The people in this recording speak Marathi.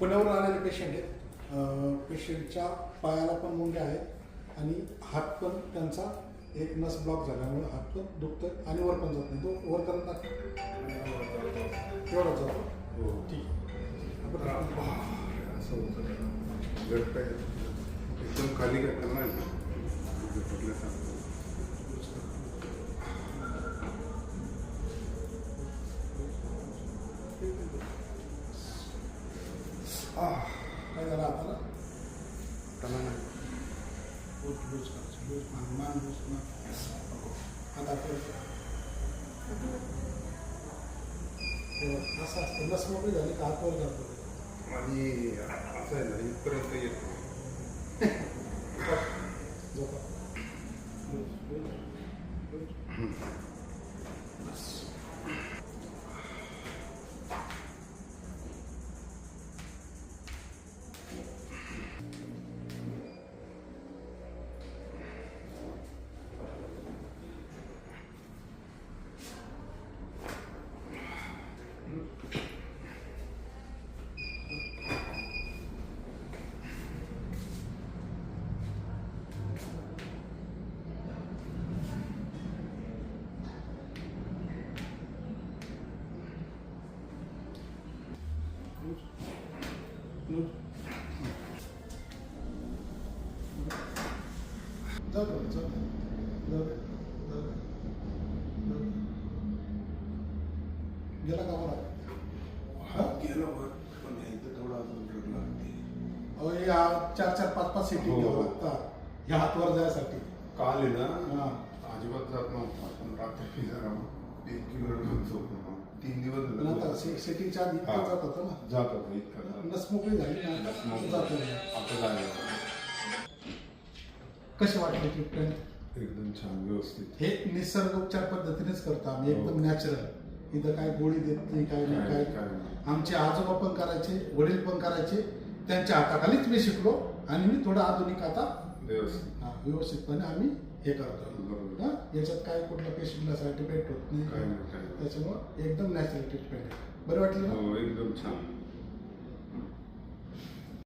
पुण्यावरून आलेले पेशंट आहेत. पेशंटच्या पायाला पण मुंग्या आहेत आणि हात पण त्यांचा एक नस ब्लॉक झाल्यामुळे हात पण दुखतोय आणि वर पण जात नाही. तो वर करत नाही. एवढाच जातो हो ठीक असं होतं. एकदम खाली काय करणार తర్వాత తెలంగాణ పూర్తి చూసుకోవచ్చు చూసుకున్నాను విమానం చూసుకున్నాను అంత ఉన్న సమయంలో అది కాకపోవాలి కాకపోతే అది అసలు ఇప్పుడు ఎంత చెప్తున్నాను गेला का बरा? हा गेला वर पण इथं थोडं अजून लागते. अहो हे हा चार चार पाच पाच सिटी हो. घ्यावं लागतात ह्या हातवर जायसाठी. काल आहे ना हा. अजिबात जात नव्हता. पण रात्री जरा एक किलो झोप तीन दिवस सेटिंगच्या आधी. इतकं जात होतं ना? जात होतं इतकं. नस मोकळी झाली. आता जायला कसे वाटले ट्रीटमेंट एकदम छान व्यवस्थित. हे निसर्ग उपचार पद्धतीनेच करतो आम्ही एकदम हो. नॅचरल इथं काय गोळी देत नाही काय नाही काय काय. आमचे आजोबा पण करायचे वडील पण करायचे. त्यांच्या हाताखालीच मी शिकलो आणि मी थोडं आधुनिक आता व्यवस्थित. व्यवस्थितपणे आम्ही हे करतो. बरोबर. हा, याच्यात काय कुठल्या पेशंटला साईड इफेक्ट होत काय नाही नाही काय नाही. त्याच्यामुळं एकदम नॅचरल ट्रीटमेंट बरं वाटलं ना? हो एकदम छान.